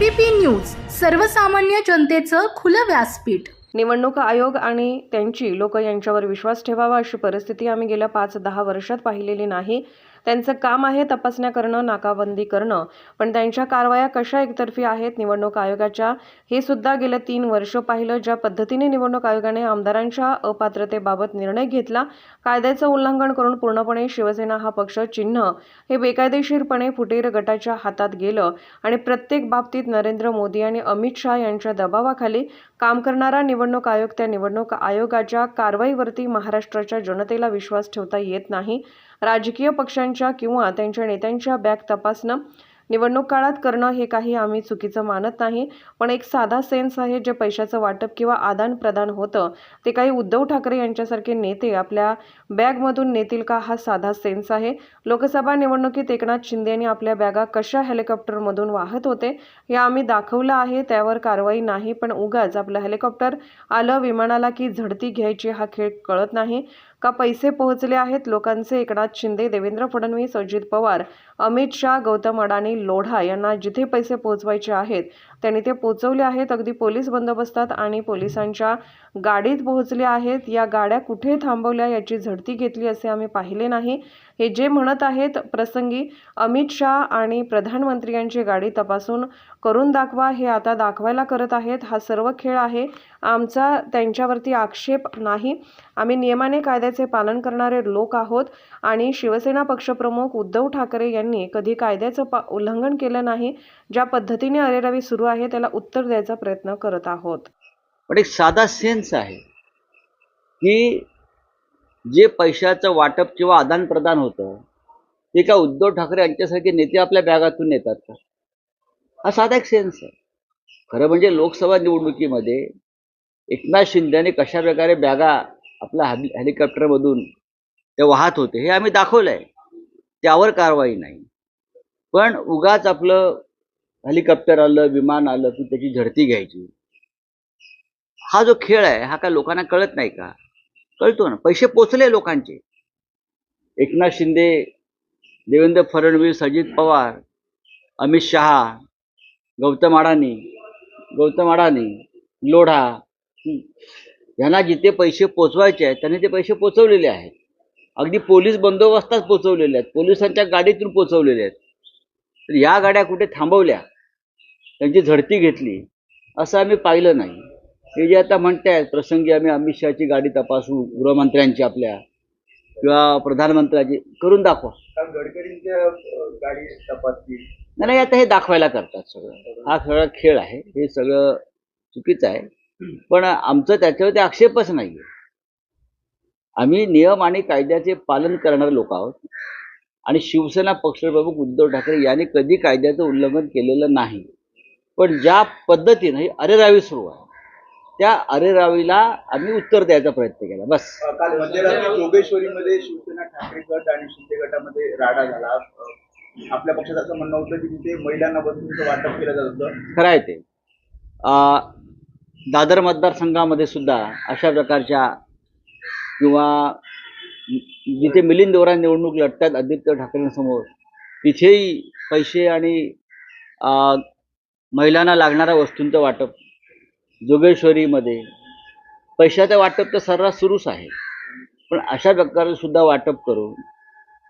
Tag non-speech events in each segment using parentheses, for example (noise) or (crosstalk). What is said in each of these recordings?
ABP news सर्वसामान्य जनतेचं खुलं व्यासपीठ. निवडणूक आयोग आणि त्यांची लोक यांच्यावर विश्वास ठेवावा अशी परिस्थिती आम्ही गेल्या पाच दहा वर्षात पाहिलेली नाही. त्यांचं काम आहे तपासण्या करणं नाकाबंदी करणं. पण त्यांच्या कारवाया कशा एकतर्फी आहेत निवडणूक आयोगाच्या हे सुद्धा गेल्या तीन वर्ष पाहिलं. ज्या पद्धतीने निवडणूक आयोगाने आमदारांच्या अपात्रतेबाबत निर्णय घेतला कायद्याचं उल्लंघन करून पूर्णपणे शिवसेना हा पक्ष चिन्ह हे बेकायदेशीरपणे फुटीर गटाच्या हातात गेलं. आणि प्रत्येक बाबतीत नरेंद्र मोदी आणि अमित शहा यांच्या दबावाखाली काम करणारा निवडणूक आयोग त्या निवडणूक आयोगाच्या कारवाईवरती महाराष्ट्राच्या जनतेला विश्वास ठेवता येत नाही. राजकीय पक्षांच्या किंवा त्यांच्या नेत्यांच्या बॅग तपासणं निवडणूक काळात करणं हे काही आम्ही चुकीचं मानत नाही पण एक साधा सेन्स आहे जे पैशाचं वाटप किंवा आदान प्रदान होतं. ते काही उद्धव ठाकरे यांच्यासारखे नेते आपल्या बॅगमधून नेतील का हा साधा सेन्स आहे. लोकसभा निवडणुकीत एकनाथ शिंदे यांनी आपल्या बॅगा कशा हेलिकॉप्टरमधून वाहत होते हे आम्ही दाखवलं आहे त्यावर कारवाई नाही पण उगाच आपलं हेलिकॉप्टर आलं विमानाला की झडती घ्यायची हा खेळ कळत नाही. का पैसे पोहोचले आहेत? लोकांचे एकनाथ शिंदे देवेंद्र फडणवीस अजित पवार अमित शहा गौतम अडाणी लोढा यांना जिथे पैसे पोहोचवायचे आहेत त्यांनी ते पोचवले आहेत. अगदी पोलीस बंदोबस्तात आणि पोलिसांच्या गाडीत पोहोचले आहेत. या गाड्या कुठे थांबवल्या याची झडती घेतली असे आम्ही पाहिले नाही. हे जे म्हणत आहेत प्रसंगी अमित शहा आणि प्रधानमंत्री यांची गाडी तपासून करून दाखवा. हे आता दाखवायला करत आहेत. हा सर्व खेळ आहे. आमचा त्यांच्यावरती आक्षेप नाही. आम्ही नियमाने कायद्याचे पालन करणारे लोक आहोत आणि शिवसेना पक्षप्रमुख उद्धव ठाकरे यांनी कधी कायद्याचं पा उल्लंघन केलं नाही. ज्या पद्धतीने अरेरावी सुरू आहे त्याला उत्तर द्यायचा प्रयत्न करत आहोत. पण एक साधा सेन्स आहे की जे पैशाचं वाटप किंवा आदानप्रदान होतं ते का उद्धव ठाकरे यांच्यासारखे नेते आपल्या बॅगातून येतात का? हा साधा एक सेन्स आहे. खरं म्हणजे लोकसभा निवडणुकीमध्ये एकनाथ शिंदेने कशा प्रकारे बॅगा आपल्या हेलि हेलिकॉप्टरमधून ते वाहत होते हे आम्ही दाखवलं आहे त्यावर कारवाई नाही. पण उगाच आपलं हेलिकॉप्टर आलं विमान आलं की त्याची झडती घ्यायची. हा जो खेळ आहे हा काय लोकांना कळत नाही का? कळतो ना. पैसे पोचले लोकांचे. एकनाथ शिंदे देवेंद्र फडणवीस अजित पवार अमित शहा गौतम अडाणी गौतम अडाणी लोढा यांना जिथे पैसे पोचवायचे आहेत त्यांनी ते पैसे पोचवलेले आहेत. अगदी पोलीस बंदोबस्तात पोचवलेले आहेत. पोलिसांच्या गाडीतून पोचवलेले आहेत. तर या गाड्या कुठे थांबवल्या? त्यांची झडती घेतली. असं आम्ही पाहिलं नाही. हे जे आता म्हणतायत प्रसंगी आम्ही अमित शहाची गाडी तपासू गृहमंत्र्यांची आपल्या किंवा प्रधानमंत्र्याची करून दाखवा. गडकरींच्या गाडी तपासली. नाही आता हे दाखवायला करतात सगळं. हा सगळा खेळ आहे. हे सगळं चुकीचं आहे. पण आमचं त्याच्यावरती आक्षेपच नाही आम्ही नियम आणि कायद्याचे पालन करणारे लोक आहोत. आणि शिवसेना पक्षप्रमुख उद्धव ठाकरे यांनी कधी कायद्याचं उल्लंघन केलेलं नाही. पण ज्या पद्धतीनं ही अरेरावी सुरू आहे त्या अरेरावीला आम्ही उत्तर द्यायचा प्रयत्न केला बस. काल मध्यरात्री जोगेश्वरीमध्ये शिवसेना ठाकरे गट आणि शिंदे गटामध्ये राडा झाला. आपल्या पक्षाचं असं म्हणणं होतं की तिथे महिलांना वस्तूंचं वाटप केलं जात होतं. खरं आहे ते. दादर मतदारसंघामध्ये सुद्धा अशा प्रकारच्या किंवा जिथे मिलिंद देवरा निवडणूक लढतात आदित्य ठाकरेंसमोर तिथेही पैसे आणि महिलांना लागणाऱ्या वस्तूंचं वाटप जोगेश्वरीमध्ये. पैशाचं वाटप तर सर्रास सुरूच आहे. पण अशा प्रकारे सुद्धा वाटप करून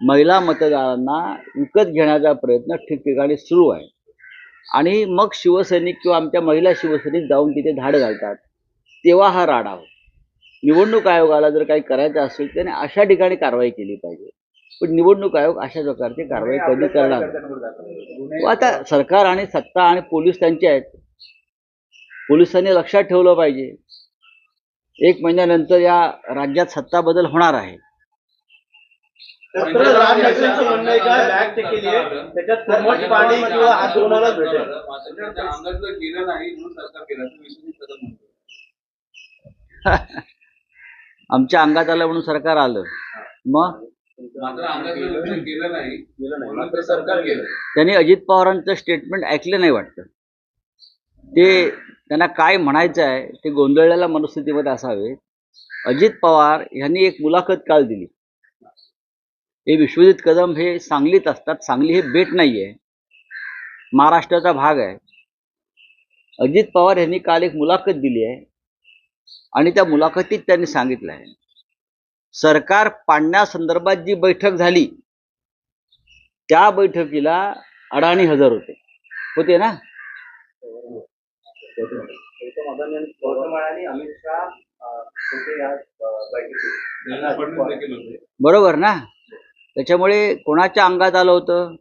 महिला मतदारांना विकत घेण्याचा प्रयत्न ठिकठिकाणी सुरू आहे. आणि मग शिवसैनिक किंवा आमच्या महिला शिवसैनिक जाऊन तिथे धाड घालतात. तेव्हा हा राडा होतो. निवडणूक आयोगाला जर काही करायचं असेल त्याने अशा ठिकाणी कारवाई केली पाहिजे. पण निवडणूक आयोग अशा प्रकारची कारवाई कधी करणार? आता सरकार आणि सत्ता आणि पोलीस त्यांचे आहेत. पोलिसांनी लक्षात ठेवलं पाहिजे. एक महिन्यानंतर या राज्यात सत्ता बदल होणार आहे. तर गेलं नाही (laughs) म्हणून सरकार केलं तर विश्वजित कदम म्हणतो आमच्या अंगात आलं म्हणून सरकार आलं. मग? त्यांनी अजित पवारांचं स्टेटमेंट ऐकलं नाही वाटतं. ते त्यांना काय म्हणायचं आहे ते गोंधळलेल्या मनस्थितीमध्ये असावे. अजित पवार यांनी एक मुलाखत काल दिली. हे विश्वजित कदम हे सांगलीत असतात. सांगली हे बेट नाही आहे महाराष्ट्राचा भाग आहे. अजित पवार यांनी काल एक मुलाखत दिली आहे. आणि त्या मुलाखतीत त्यांनी सांगितलं आहे. सरकार पाडण्यासंदर्भात जी बैठक झाली त्या बैठकीला अडाणी हजर होते. होते ना? बरोबर ना? त्याच्यामुळे कोणाच्या अंगात आलं होतं?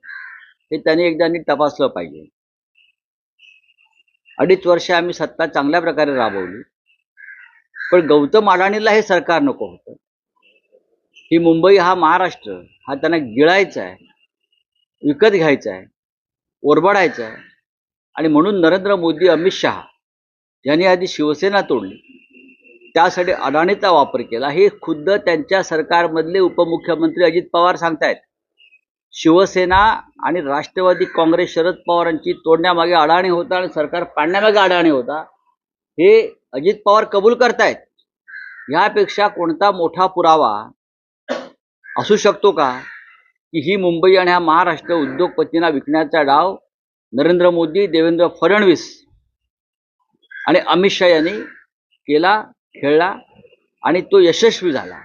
हे त्यांनी एकदा नीट तपासलं पाहिजे. अडीच वर्ष आम्ही सत्ता चांगल्या प्रकारे राबवली. पण गौतम अडाणीला हे सरकार नको होतं. ही मुंबई हा महाराष्ट्र हा त्यांना गिळायचा आहे विकत घ्यायचा आहे ओरबडायचा आहे. आणि म्हणून नरेंद्र मोदी अमित शहा यांनी आधी शिवसेना तोडली. त्यासाठी अडाणीचा वापर केला. हे खुद्द त्यांच्या सरकारमधले उपमुख्यमंत्री अजित पवार सांगतायत. शिवसेना आणि राष्ट्रवादी काँग्रेस शरद पवारांची तोडण्यामागे अडाणी होता आणि सरकार पाडण्यामागे अडाणी होता. हे अजित पवार कबूल करतायत. यापेक्षा कोणता मोठा पुरावा असू शकतो का? की ही मुंबई आणि हा महाराष्ट्र उद्योगपतींना विकण्याचा डाव नरेंद्र मोदी देवेंद्र फडणवीस आणि अमित शहा यांनी केला खेळला आणि तो यशस्वी झाला.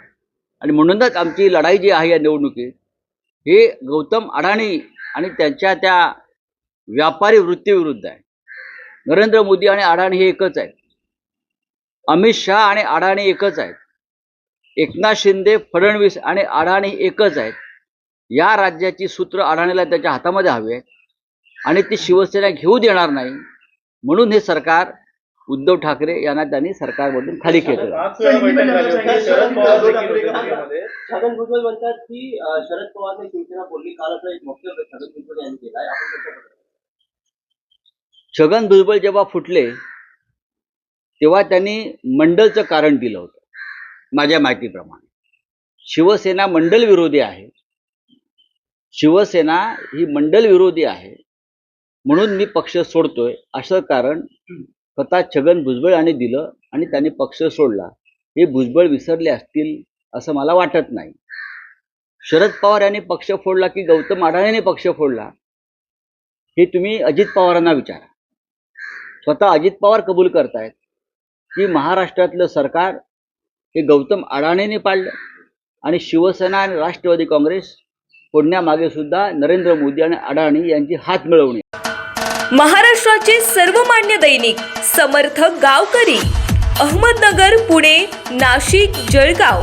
आणि म्हणूनच आमची लढाई जी आहे या निवडणुकीत हे गौतम अडाणी आणि त्यांच्या त्या व्यापारी वृत्तीविरुद्ध आहे. नरेंद्र मोदी आणि अडाणी हे एकच आहेत. अमित शहा आणि अडाणी एकच आहेत. एकनाथ शिंदे फडणवीस आणि अडाणी एकच आहेत. या राज्याची सूत्र अडाणीला त्याच्या हातामध्ये हवी आहेत. आणि ती शिवसेना घेऊ देणार नाही. म्हणून हे सरकार उद्धव ठाकरे यांना त्यांनी सरकारमधून खाली केलं. पवार. छगन भुजबळ म्हणतात की शरद पवारने शिवसेना बोलली. एक छगन भुजबळ यांनी केलं बघता? छगन भुजबळ जेव्हा फुटले तेव्हा त्यांनी मंडलचं कारण दिलं होतं माझ्या माहितीप्रमाणे. शिवसेना मंडल विरोधी आहे. शिवसेना ही मंडल विरोधी आहे. म्हणून मी पक्ष सोडतोय असं कारण स्वतः छगन भुजबळ यांनी दिलं आणि त्यांनी पक्ष सोडला. हे भुजबळ विसरले असतील असं मला वाटत नाही. शरद पवार यांनी पक्ष फोडला की गौतम अडाणीने पक्ष फोडला? हे तुम्ही अजित पवारांना विचारा. स्वतः अजित पवार कबूल करतायत. की महाराष्ट्रातलं सरकार हे गौतम अडाणीने पाडलं. आणि शिवसेना आणि राष्ट्रवादी काँग्रेस फोडण्यामागे सुद्धा नरेंद्र मोदी आणि अडाणी यांची हात मिळवणी. महाराष्ट्राचे सर्वमान्य दैनिक समर्थ गावकरी अहमदनगर पुणे नाशिक जळगाव.